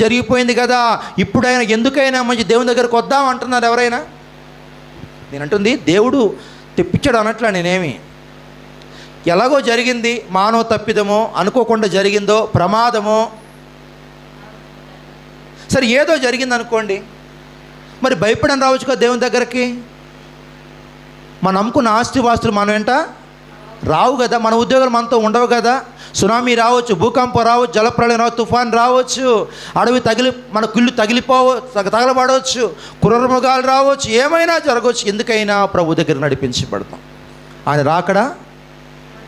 జరిగిపోయింది కదా. ఇప్పుడైనా ఎందుకైనా మంచి దేవుని దగ్గరకు వద్దాం అంటున్నారు ఎవరైనా? నేను అంటుంది దేవుడు తెప్పించాడు అనట్లా నేనేమి. ఎలాగో జరిగింది మానవ తప్పిదమో అనుకోకుండా జరిగిందో ప్రమాదమో. సరే ఏదో జరిగింది అనుకోండి మరి భయపడని రావచ్చు కదా దేవుని దగ్గరికి? మనం నమ్ముకున్న ఆస్తి వాస్తులు మనం వెంట రావు కదా మన ఉద్యోగాలు మనతో ఉండవు కదా. సునామీ రావచ్చు భూకంపం రావచ్చు జలప్రళయం రావచ్చు తుఫాన్ రావచ్చు. అడవి తగిలి మన కుళ్ళు తగిలిపోవ తగ- తగలబడవచ్చు. కుర్రమృగాలు రావచ్చు ఏమైనా జరగవచ్చు ఎందుకైనా ప్రభు దగ్గర నడిపించబడతాం. ఆయన రాకడా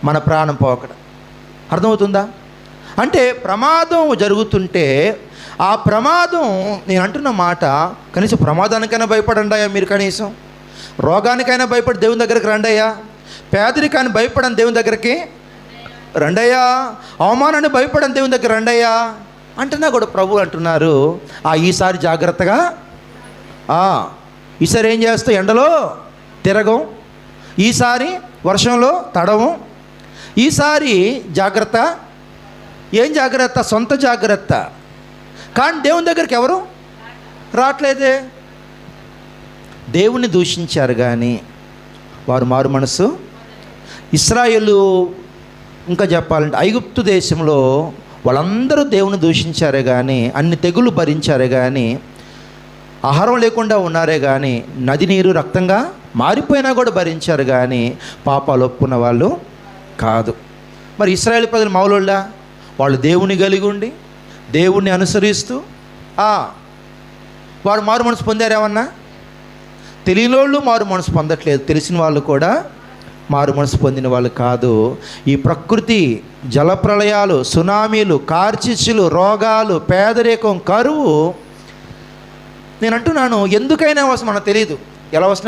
మన ప్రాణం పోకడ. అర్థమవుతుందా? అంటే ప్రమాదం జరుగుతుంటే ఆ ప్రమాదం నేను అంటున్న మాట కనీసం ప్రమాదానికైనా భయపడండి అయ్యా మీరు కనీసం. రోగానికైనా భయపడి దేవుని దగ్గరికి రండయ్యా. పేదరికాన్ని భయపడని దేవుని దగ్గరికి రండయ్యా అవమానాన్ని భయపడని దేవుని దగ్గర రండయ్యా అంటున్నా కూడా ప్రభు అంటున్నారు. ఆ ఈసారి జాగ్రత్తగా ఈసారి ఏం చేస్తావు ఎండలో తిరగం ఈసారి వర్షంలో తడవం ఈసారి జాగ్రత్త ఏం జాగ్రత్త సొంత జాగ్రత్త. కానీ దేవుని దగ్గరికి ఎవరు రావట్లేదే దేవుణ్ణి దూషించారు కానీ వారు మారు మనసు ఇస్రాయేలు ఇంకా చెప్పాలంటే ఐగుప్తు దేశంలో వాళ్ళందరూ దేవుని దూషించారే కానీ అన్ని తెగులు భరించారే కానీ ఆహారం లేకుండా ఉన్నారే కానీ నది నీరు రక్తంగా మారిపోయినా కూడా భరించారు కానీ పాపాలు ఒప్పుకున్న వాళ్ళు కాదు. మరి ఇస్రాయేల్ ప్రజలు మౌలుళ్ళా వాళ్ళు దేవుని కలిగి ఉండి దేవుణ్ణి అనుసరిస్తూ వారు మారు మనసు పొందారేమన్నా తెలియని వాళ్ళు మారు మనసు పొందట్లేదు తెలిసిన వాళ్ళు కూడా మారు మనసు పొందిన వాళ్ళు కాదు. ఈ ప్రకృతి జలప్రళయాలు సునామీలు కార్చిచ్చులు రోగాలు పేదరికం కరువు. నేను అంటున్నాను ఎందుకైనా వస్తుంది మనకు తెలియదు ఎలా వస్తున్నా